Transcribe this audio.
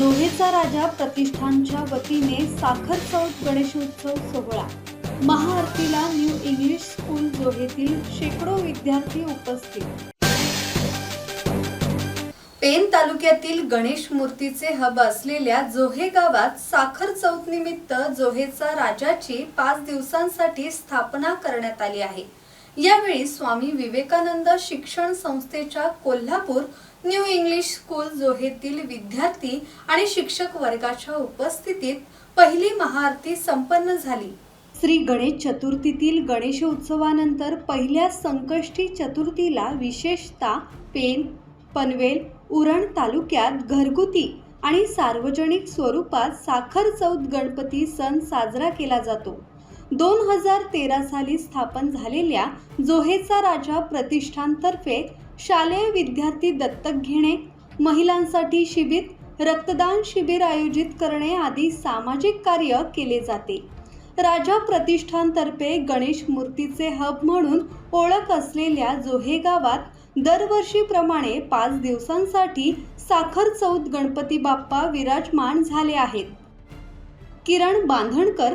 जोहेचा राजा प्रतिष्ठानच्या वतीने साखर चौथ गणेशोत्सव सोहळा. महाआरतीला न्यू इंग्लिश स्कूल जोहेतील शेकडो विद्यार्थी उपस्थित. पेन तालुक्यातील गणेश मूर्तीचे हब असलेल्या जोहे गावात साखर चौथ निमित्त जोहेचा राजाची पाच दिवसांसाठी स्थापना करण्यात आली आहे. यावेळी स्वामी विवेकानंद शिक्षण संस्थेच्या कोल्हापूर न्यू इंग्लिश स्कूल जोहेतील विद्यार्थी आणि शिक्षक वर्गाच्या उपस्थितीत पहिली महाआरती संपन्न झाली. श्री गणेश चतुर्थीतील गणेशोत्सवानंतर पहिल्या संकष्टी चतुर्थीला विशेषतः पेन पनवेल उरण तालुक्यात घरगुती आणि सार्वजनिक स्वरूपात साखर चौथ गणपती सण साजरा केला जातो. दोन हजार तेरा साली स्थापन झालेल्या जोहेचा राजा प्रतिष्ठानतर्फे शालेय विद्यार्थी दत्तक घेणे महिलांसाठी शिबिर रक्तदान शिबिर आयोजित करणे आदी सामाजिक कार्य केले जाते. राजा प्रतिष्ठानतर्फे गणेश मूर्तीचे हब म्हणून ओळख असलेल्या जोहे गावात दरवर्षीप्रमाणे पाच दिवसांसाठी साखर चौथ गणपती बाप्पा विराजमान झाले आहेत. किरण बांधणकर